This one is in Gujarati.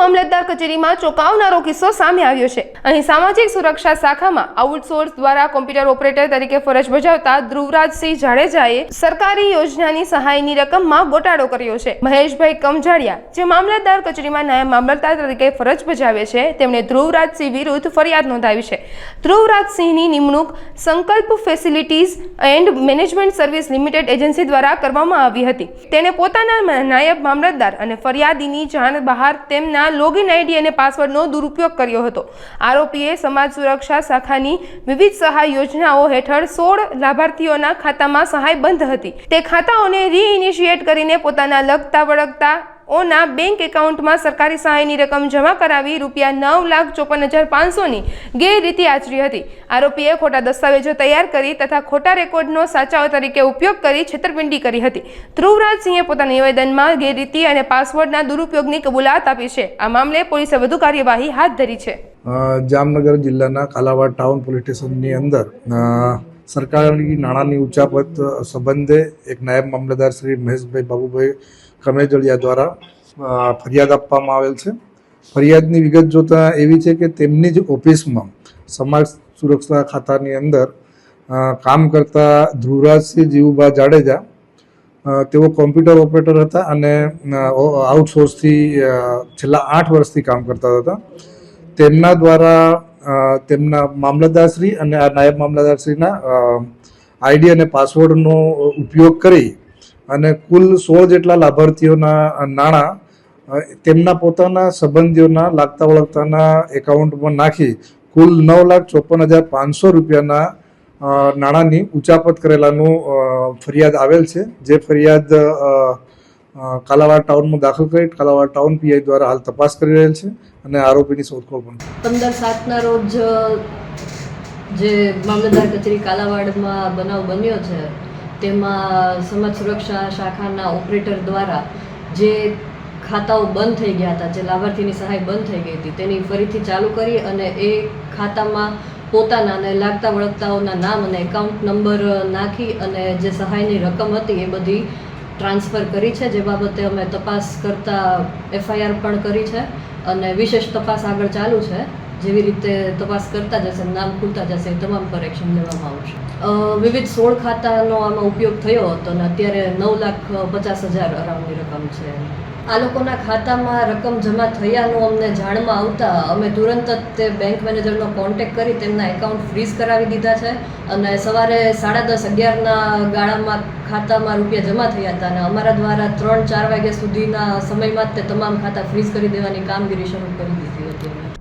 મામલતદાર કચેરીમાં ચોંકાવનારો કિસ્સો સામે આવ્યો છે. અહીં સામાજિક સુરક્ષા શાખામાં આઉટસોર્સ દ્વારા કોમ્પ્યુટર ઓપરેટર તરીકે ફરજ બજાવતા ધ્રુવરાજસિંહ જાડેજાએ સરકારી યોજનાની સહાયની રકમમાં ગોટાળો કર્યો છે. મહેશભાઈ કમજાડિયા જે મામલતદાર કચેરીમાં નાયબ મામલતદાર તરીકે ફરજ બજાવે છે, તેમણે ધ્રુવરાજસિંહ વિરુદ્ધ ફરિયાદ નોંધાવી છે. ધ્રુવરાજસિંહની નિમણૂક Sankalp facilities and management service limited agency દ્વારા કરવામાં આવી હતી. તેણે પોતાના નાયબ મામલતદાર અને ફરિયાદીની જાણ બહાર તેમના લોગિન આઈડી અને પાસવર્ડનો દુરુપયોગ કર્યો હતો. આરોપીએ સમાજ સુરક્ષા શાખાની વિવિધ સહાય યોજનાઓ હેઠળ સોળ લાભાર્થીઓના ખાતામાં સહાય બંધ હતી. તે ખાતાઓને રીઇનિશિએટ કરીને પોતાના લગતા વળગતા ઓના બેંક એકાઉન્ટમાં સરકારી સહાયની રકમ જમા કરાવી રૂપિયા નવ લાખ ચોપન હજાર પાંચસોની ગેરરીતિ આચરી હતી. આરોપીએ ખોટા દસ્તાવેજો તૈયાર કરી તથા ખોટા રેકોર્ડનો સાચાઓ તરીકે ઉપયોગ કરી છેતરપિંડી કરી હતી. ધ્રુવરાજસિંહે પોતાના નિવેદનમાં ગેરરીતિ અને પાસવર્ડના દુરુપયોગની કબૂલાત આપી છે. આ મામલે પોલીસે વધુ કાર્યવાહી હાથ ધરી છે. જામનગર જિલ્લાના કાલાવાડ ટાઉન પોલીસ સ્ટેશનની અંદર અ, સરકારી નાણાંની ઉચાપત સંબંધે એક નાયબ મામલતદાર શ્રી મહેશભાઈ બાબુભાઈ કમેજળિયા દ્વારા ફરિયાદ આપવામાં આવેલ છે. ફરિયાદની વિગત જોતા એવી છે કે તેમની જ ઓફિસમાં સમાજ સુરક્ષા ખાતાની અંદર કામ કરતા ધ્રુવરાજસિંહ જીવુભા જાડેજા તેઓ કોમ્પ્યુટર ઓપરેટર હતા અને આઉટસોર્સથી છેલ્લા આઠ વર્ષથી કામ કરતા હતા. તેમના દ્વારા તેમના મામલતદારશ્રી અને આ નાયબ મામલતદારશ્રીના આઈડી અને પાસવર્ડનો ઉપયોગ કરી અને કુલ સોળ જેટલા લાભાર્થીઓના નાણાં તેમના પોતાના સંબંધીઓના લાગતા વળગતાના એકાઉન્ટમાં નાખી કુલ નવ લાખ ચોપન હજાર પાંચસો રૂપિયાના નાણાંની ઉચાપત કરેલાનું ફરિયાદ આવેલ છે. જે ફરિયાદ કાલાવાડ ટાઉનમાં દાખલ કરી કાલાવાડ ટાઉન પીઆઈ દ્વારા હાલ તપાસ કરી રહેલ છે અને આરોપીની શોધખોળ પણ પંદર સાતના રોજ જે મામલતદાર કચેરી કાલાવાડમાં બનાવ બન્યો છે, તેમાં સમાજ સુરક્ષા શાખાના ઓપરેટર દ્વારા જે ખાતાઓ બંધ થઈ ગયા હતા, જે લાભાર્થીની સહાય બંધ થઈ ગઈ હતી, તેની ફરીથી ચાલુ કરી અને એ ખાતામાં પોતાના અને લાગતા વળગતાઓના નામ અને એકાઉન્ટ નંબર નાખી અને જે સહાયની રકમ હતી એ બધી ટ્રાન્સફર કરી છે, જે બાબતે અમે તપાસ કરતા એફઆઈઆર પણ કરી છે અને વિશેષ તપાસ આગળ ચાલુ છે. જેવી રીતે તપાસ કરતા જશે, નામ ખુલતા જશે તમામ પર એક્શન લેવામાં આવશે. વિવિધ સોળ ખાતાનો આમાં ઉપયોગ થયો હતો અને અત્યારે નવ લાખ પચાસ હજાર અરાઉન્ડની રકમ છે. આ લોકોના ખાતામાં રકમ જમા થયાનું અમને જાણમાં આવતા અમે તુરંત જ તે બેંક મેનેજરનો કોન્ટેક કરી તેમના એકાઉન્ટ ફ્રીઝ કરાવી દીધા છે અને સવારે સાડા દસ અગિયારના ગાળામાં ખાતામાં રૂપિયા જમા થયા હતા અને અમારા દ્વારા ત્રણ ચાર વાગ્યા સુધીના સમયમાં જ તે તમામ ખાતા ફ્રીઝ કરી દેવાની કામગીરી શરૂ કરી દીધી હતી.